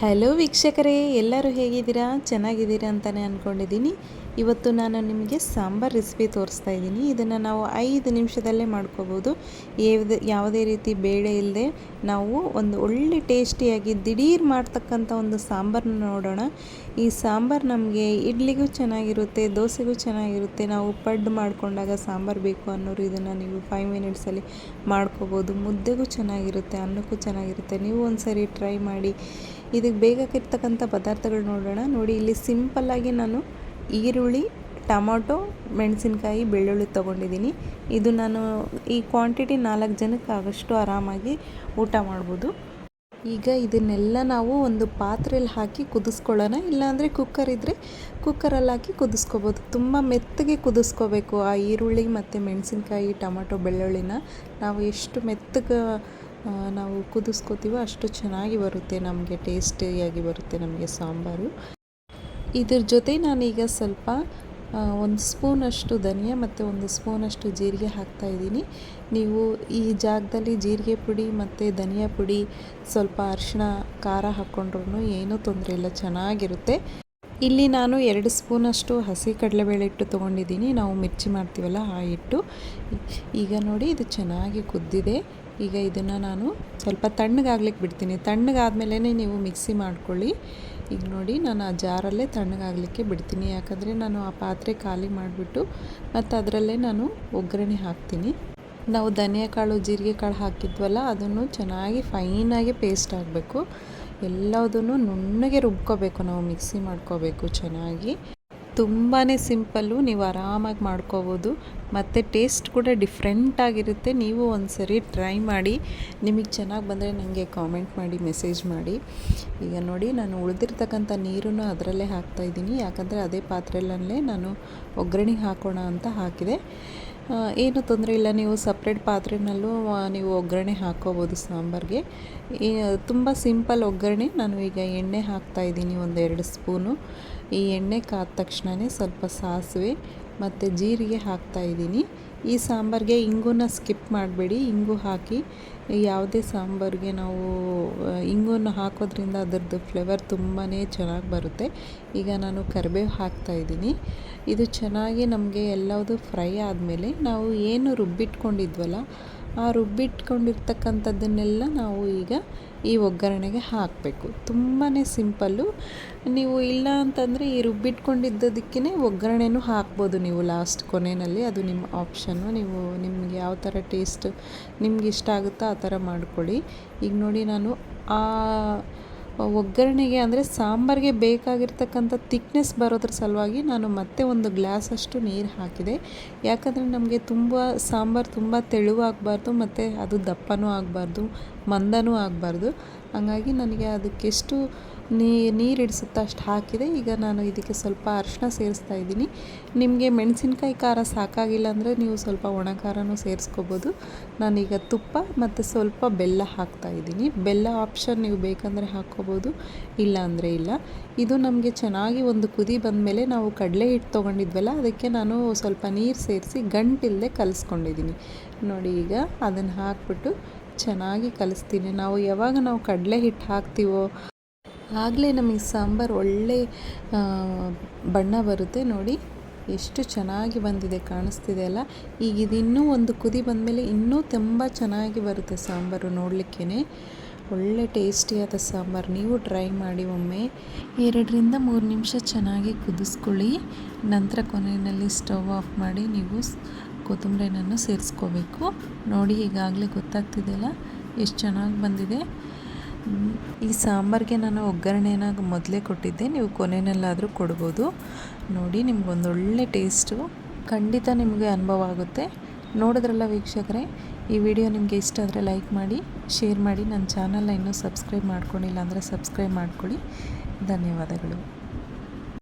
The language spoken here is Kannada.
ಹಲೋ ವೀಕ್ಷಕರೇ. ಎಲ್ಲರೂ ಹೇಗಿದ್ದೀರಾ? ಚೆನ್ನಾಗಿದ್ದೀರಾ ಅಂತಲೇ ಅಂದ್ಕೊಂಡಿದ್ದೀನಿ ಇವತ್ತು ನಾನು ನಿಮಗೆ ಸಾಂಬಾರ್ ರೆಸಿಪಿ ತೋರಿಸ್ತಾ ಇದ್ದೀನಿ. ಇದನ್ನು ನಾವು ಐದು ನಿಮಿಷದಲ್ಲೇ ಮಾಡ್ಕೋಬೋದು. ಯಾವುದೇ ರೀತಿ ಬೇಳೆ ಇಲ್ಲದೆ ನಾವು ಒಂದು ಒಳ್ಳೆ ಟೇಸ್ಟಿಯಾಗಿ ದಿಢೀರ್ ಮಾಡ್ತಕ್ಕಂಥ ಒಂದು ಸಾಂಬಾರನ್ನ ನೋಡೋಣ. ಈ ಸಾಂಬಾರು ನಮಗೆ ಇಡ್ಲಿಗೂ ಚೆನ್ನಾಗಿರುತ್ತೆ, ದೋಸೆಗೂ ಚೆನ್ನಾಗಿರುತ್ತೆ. ನಾವು ಪಡ್ ಮಾಡಿಕೊಂಡಾಗ ಸಾಂಬಾರು ಬೇಕು ಅನ್ನೋರು ಇದನ್ನು ನೀವು ಫೈವ್ ಮಿನಿಟ್ಸಲ್ಲಿ ಮಾಡ್ಕೋಬೋದು. ಮುದ್ದೆಗೂ ಚೆನ್ನಾಗಿರುತ್ತೆ, ಅನ್ನಕ್ಕೂ ಚೆನ್ನಾಗಿರುತ್ತೆ. ನೀವು ಒಂದು ಸರಿ ಟ್ರೈ ಮಾಡಿ. ಇದಕ್ಕೆ ಬೇಕಾಗಿರ್ತಕ್ಕಂಥ ಪದಾರ್ಥಗಳು ನೋಡೋಣ. ನೋಡಿ, ಇಲ್ಲಿ ಸಿಂಪಲ್ಲಾಗಿ ನಾನು ಈರುಳ್ಳಿ, ಟೊಮೊಟೊ, ಮೆಣಸಿನ್ಕಾಯಿ, ಬೆಳ್ಳುಳ್ಳಿ ತೊಗೊಂಡಿದ್ದೀನಿ. ಇದು ನಾನು ಈ ಕ್ವಾಂಟಿಟಿ ನಾಲ್ಕು ಜನಕ್ಕೆ ಆಗೋಷ್ಟು ಆರಾಮಾಗಿ ಊಟ ಮಾಡ್ಬೋದು. ಈಗ ಇದನ್ನೆಲ್ಲ ನಾವು ಒಂದು ಪಾತ್ರೆಯಲ್ಲಿ ಹಾಕಿ ಕುದಿಸ್ಕೊಳ್ಳೋಣ. ಇಲ್ಲಾಂದರೆ ಕುಕ್ಕರ್ ಇದ್ದರೆ ಕುಕ್ಕರಲ್ಲಿ ಹಾಕಿ ಕುದಿಸ್ಕೋಬೋದು. ತುಂಬ ಮೆತ್ತಗೆ ಕುದಿಸ್ಕೋಬೇಕು ಆ ಈರುಳ್ಳಿ ಮತ್ತು ಮೆಣಸಿನ್ಕಾಯಿ, ಟೊಮೊಟೊ, ಬೆಳ್ಳುಳ್ಳಿನ. ನಾವು ಎಷ್ಟು ಮೆತ್ತಗೆ ನಾವು ಕುದಿಸ್ಕೋತೀವೋ ಅಷ್ಟು ಚೆನ್ನಾಗಿ ಬರುತ್ತೆ. ನಮಗೆ ಟೇಸ್ಟಿಯಾಗಿ ಬರುತ್ತೆ ನಮಗೆ ಸಾಂಬಾರು. ಇದ್ರ ಜೊತೆ ನಾನೀಗ ಸ್ವಲ್ಪ ಒಂದು ಸ್ಪೂನಷ್ಟು ಧನಿಯಾ ಮತ್ತು ಒಂದು ಸ್ಪೂನಷ್ಟು ಜೀರಿಗೆ ಹಾಕ್ತಾಯಿದ್ದೀನಿ ನೀವು ಈ ಜಾಗದಲ್ಲಿ ಜೀರಿಗೆ ಪುಡಿ ಮತ್ತು ಧನಿಯಾ ಪುಡಿ, ಸ್ವಲ್ಪ ಅರಿಶಿಣ, ಖಾರ ಹಾಕ್ಕೊಂಡ್ರೂ ಏನೂ ತೊಂದರೆ ಇಲ್ಲ, ಚೆನ್ನಾಗಿರುತ್ತೆ. ಇಲ್ಲಿ ನಾನು ಎರಡು ಸ್ಪೂನಷ್ಟು ಹಸಿ ಕಡಲೆಬೇಳೆ ಹಿಟ್ಟು ತೊಗೊಂಡಿದ್ದೀನಿ. ನಾವು ಮಿರ್ಚಿ ಮಾಡ್ತೀವಲ್ಲ ಆ ಹಿಟ್ಟು. ಈಗ ನೋಡಿ ಇದು ಚೆನ್ನಾಗಿ ಕುದ್ದಿದೆ. ಈಗ ಇದನ್ನು ನಾನು ಸ್ವಲ್ಪ ತಣ್ಣಗಾಗ್ಲಿಕ್ಕೆ ಬಿಡ್ತೀನಿ. ತಣ್ಣಗಾದ್ಮೇಲೆ ನೀವು ಮಿಕ್ಸಿ ಮಾಡ್ಕೊಳ್ಳಿ. ಈಗ ನೋಡಿ, ನಾನು ಆ ಜಾರಲ್ಲೇ ತಣ್ಣಗಾಗಲಿಕ್ಕೆ ಬಿಡ್ತೀನಿ. ಯಾಕಂದರೆ ನಾನು ಆ ಪಾತ್ರೆ ಖಾಲಿ ಮಾಡಿಬಿಟ್ಟು ಮತ್ತು ಅದರಲ್ಲೇ ನಾನು ಒಗ್ಗರಣೆ ಹಾಕ್ತೀನಿ. ನಾವು ಧನಿಯಾ ಕಾಳು, ಜೀರಿಗೆ ಕಾಳು ಹಾಕಿದ್ವಲ್ಲ, ಅದನ್ನು ಚೆನ್ನಾಗಿ ಫೈನಾಗಿ ಪೇಸ್ಟ್ ಆಗಬೇಕು. ಎಲ್ಲದನ್ನು ನುಣ್ಣಗೆ ರುಬ್ಕೋಬೇಕು ನಾವು ಮಿಕ್ಸಿ ಮಾಡ್ಕೋಬೇಕು ಚೆನ್ನಾಗಿ. ತುಂಬಾ ಸಿಂಪಲ್ಲು, ನೀವು ಆರಾಮಾಗಿ ಮಾಡ್ಕೋಬೋದು. ಮತ್ತು ಟೇಸ್ಟ್ ಕೂಡ ಡಿಫ್ರೆಂಟಾಗಿರುತ್ತೆ ನೀವು ಒಂದು ಸರಿ ಟ್ರೈ ಮಾಡಿ. ನಿಮಗೆ ಚೆನ್ನಾಗಿ ಬಂದರೆ ನನಗೆ ಕಾಮೆಂಟ್ ಮಾಡಿ, ಮೆಸೇಜ್ ಮಾಡಿ. ಈಗ ನೋಡಿ, ನಾನು ಉಳಿದಿರ್ತಕ್ಕಂಥ ನೀರನ್ನು ಅದರಲ್ಲೇ ಹಾಕ್ತಾಯಿದ್ದೀನಿ ಯಾಕಂದರೆ ಅದೇ ಪಾತ್ರೆಯಲ್ಲೇ ನಾನು ಒಗ್ಗರಣೆ ಹಾಕೋಣ ಅಂತ ಹಾಕಿದೆ. ಏನು ತೊಂದರೆ ಇಲ್ಲ, ನೀವು ಸಪ್ರೇಟ್ ಪಾತ್ರೆನಲ್ಲೂ ನೀವು ಒಗ್ಗರಣೆ ಹಾಕ್ಕೋಬೋದು ಸಾಂಬಾರಿಗೆ. ತುಂಬ ಸಿಂಪಲ್ ಒಗ್ಗರಣೆ. ನಾನು ಈಗ ಎಣ್ಣೆ ಹಾಕ್ತಾಯಿದ್ದೀನಿ ಒಂದೆರಡು ಸ್ಪೂನು. ಈ ಎಣ್ಣೆ ಕಾದ ತಕ್ಷಣವೇ ಸ್ವಲ್ಪ ಸಾಸಿವೆ ಮತ್ತು ಜೀರಿಗೆ ಹಾಕ್ತಾಯಿದ್ದೀನಿ ಈ ಸಾಂಬಾರಿಗೆ ಇಂಗುನ ಸ್ಕಿಪ್ ಮಾಡಬೇಡಿ. ಇಂಗು ಹಾಕಿ ಯಾವುದೇ ಸಾಂಬಾರಿಗೆ ನಾವು ಇಂಗುನ ಹಾಕೋದ್ರಿಂದ ಅದರದ್ದು ಫ್ಲೇವರ್ ತುಂಬಾ ಚೆನ್ನಾಗಿ ಬರುತ್ತೆ. ಈಗ ನಾನು ಕರಿಬೇವು ಹಾಕ್ತಾಯಿದ್ದೀನಿ ಇದು ಚೆನ್ನಾಗಿ ನಮಗೆ ಎಲ್ಲವುದು ಫ್ರೈ ಆದಮೇಲೆ ನಾವು ಏನು ರುಬ್ಬಿಟ್ಕೊಂಡಿದ್ವಲ್ಲ ಆ ರುಬ್ಬಿಟ್ಕೊಂಡಿರ್ತಕ್ಕಂಥದ್ದನ್ನೆಲ್ಲ ನಾವು ಈಗ ಈ ಒಗ್ಗರಣೆಗೆ ಹಾಕಬೇಕು. ತುಂಬಾ ಸಿಂಪಲ್ಲು. ನೀವು ಇಲ್ಲ ಅಂತಂದರೆ ಈ ರುಬ್ಬಿಟ್ಕೊಂಡಿದ್ದದಕ್ಕೇ ಒಗ್ಗರಣೆನೂ ಹಾಕ್ಬೋದು ನೀವು ಲಾಸ್ಟ್ ಕೊನೆಯಲ್ಲಿ. ಅದು ನಿಮ್ಮ ಆಪ್ಷನ್ನು. ನೀವು ನಿಮಗೆ ಯಾವ ಥರ ಟೇಸ್ಟ್ ನಿಮ್ಗೆ ಇಷ್ಟ ಆಗುತ್ತೋ ಆ ಥರ ಮಾಡ್ಕೊಳ್ಳಿ. ಈಗ ನೋಡಿ ನಾನು ಆ ಒಗ್ಗರಣೆಗೆ ಅಂದರೆ ಸಾಂಬಾರಿಗೆ ಬೇಕಾಗಿರ್ತಕ್ಕಂಥ ತಿಕ್ನೆಸ್ ಬರೋದ್ರ ಸಲುವಾಗಿ ನಾನು ಮತ್ತೆ ಒಂದು ಗ್ಲಾಸಷ್ಟು ನೀರು ಹಾಕಿದೆ. ಯಾಕಂದರೆ ನಮಗೆ ತುಂಬ ಸಾಂಬಾರು ತುಂಬ ತೆಳುವಾಗಬಾರ್ದು ಮತ್ತು ಅದು ದಪ್ಪನೂ ಆಗಬಾರ್ದು, ಮಂದನೂ ಆಗಬಾರ್ದು. ಹಂಗಾಗಿ ನನಗೆ ಅದಕ್ಕೆಷ್ಟು ನೀರು ಹಿಡಿಸುತ್ತೋ ಅಷ್ಟು ಹಾಕಿದೆ. ಈಗ ನಾನು ಇದಕ್ಕೆ ಸ್ವಲ್ಪ ಅರಿಶಿನ ಸೇರಿಸ್ತಾ ಇದ್ದೀನಿ. ನಿಮಗೆ ಮೆಣಸಿನ್ಕಾಯಿ ಖಾರ ಸಾಕಾಗಿಲ್ಲ ಅಂದರೆ ನೀವು ಸ್ವಲ್ಪ ಒಣ ಖಾರನೂ ಸೇರಿಸ್ಕೋಬೋದು. ನಾನೀಗ ತುಪ್ಪ ಮತ್ತು ಸ್ವಲ್ಪ ಬೆಲ್ಲ ಹಾಕ್ತಾ ಇದ್ದೀನಿ. ಬೆಲ್ಲ ಆಪ್ಷನ್ ನೀವು ಬೇಕಂದರೆ ಹಾಕ್ಕೋಬೋದು, ಇಲ್ಲ ಅಂದರೆ ಇಲ್ಲ. ಇದು ನಮಗೆ ಚೆನ್ನಾಗಿ ಒಂದು ಕುದಿ ಬಂದಮೇಲೆ ನಾವು ಕಡಲೆ ಹಿಟ್ಟು ತೊಗೊಂಡಿದ್ವಲ್ಲ, ಅದಕ್ಕೆ ನಾನು ಸ್ವಲ್ಪ ನೀರು ಸೇರಿಸಿ ಗಂಟಿಲ್ಲದೆ ಕಲಿಸ್ಕೊಂಡಿದ್ದೀನಿ. ನೋಡಿ ಈಗ ಅದನ್ನು ಹಾಕ್ಬಿಟ್ಟು ಚೆನ್ನಾಗಿ ಕಲಿಸ್ತೀನಿ. ನಾವು ಯಾವಾಗ ನಾವು ಕಡಲೆ ಹಿಟ್ಟು ಹಾಕ್ತೀವೋ, ಆಗಲೇ ನಮಗೆ ಸಾಂಬಾರು ಒಳ್ಳೆ ಬಣ್ಣ ಬರುತ್ತೆ ನೋಡಿ. ಎಷ್ಟು ಚೆನ್ನಾಗಿ ಬಂದಿದೆ, ಕಾಣಿಸ್ತಿದೆ ಅಲ್ಲ? ಈಗ ಇದು ಇನ್ನೂ ಒಂದು ಕುದಿ ಬಂದಮೇಲೆ ಇನ್ನೂ ತುಂಬ ಚೆನ್ನಾಗಿ ಬರುತ್ತೆ ಸಾಂಬಾರು ನೋಡಲಿಕ್ಕೇ ಒಳ್ಳೆ ಟೇಸ್ಟಿಯಾದ ಸಾಂಬಾರು. ನೀವು ಟ್ರೈ ಮಾಡಿ ಒಮ್ಮೆ. ಎರಡರಿಂದ ಮೂರು ನಿಮಿಷ ಚೆನ್ನಾಗಿ ಕುದಿಸ್ಕೊಳ್ಳಿ. ನಂತರ ಕೊನೆಯಲ್ಲಿ ಸ್ಟವ್ ಆಫ್ ಮಾಡಿ ನೀವು ಕೊತ್ತಂಬರಿನನ್ನು ಸೇರಿಸ್ಕೋಬೇಕು. ನೋಡಿ, ಈಗಾಗಲೇ ಗೊತ್ತಾಗ್ತಿದೆಯಲ್ಲ, ಎಷ್ಟು ಚೆನ್ನಾಗಿ ಬಂದಿದೆ. ಈ ಸಾಂಬಾರಿಗೆ ನಾನು ಒಗ್ಗರಣೆನ ಮೊದಲೇ ಕೊಟ್ಟಿದ್ದೆ. ನೀವು ಕೊನೆಯಲ್ಲಾದರೂ ಕೊಡ್ಬೋದು. ನೋಡಿ, ನಿಮ್ಗೊಂದೊಳ್ಳೆ ಟೇಸ್ಟು. ಖಂಡಿತ ನಿಮಗೆ ಅನುಭವ ಆಗುತ್ತೆ. ನೋಡಿದ್ರಲ್ಲ ವೀಕ್ಷಕರೇ, ಈ ವಿಡಿಯೋ ನಿಮಗೆ ಇಷ್ಟ ಆದರೆ ಲೈಕ್ ಮಾಡಿ, ಶೇರ್ ಮಾಡಿ. ನನ್ನ ಚಾನಲ್ನ ಇನ್ನೂ ಸಬ್ಸ್ಕ್ರೈಬ್ ಮಾಡ್ಕೊಂಡಿಲ್ಲ ಅಂದರೆ ಸಬ್ಸ್ಕ್ರೈಬ್ ಮಾಡ್ಕೊಳ್ಳಿ. ಧನ್ಯವಾದಗಳು.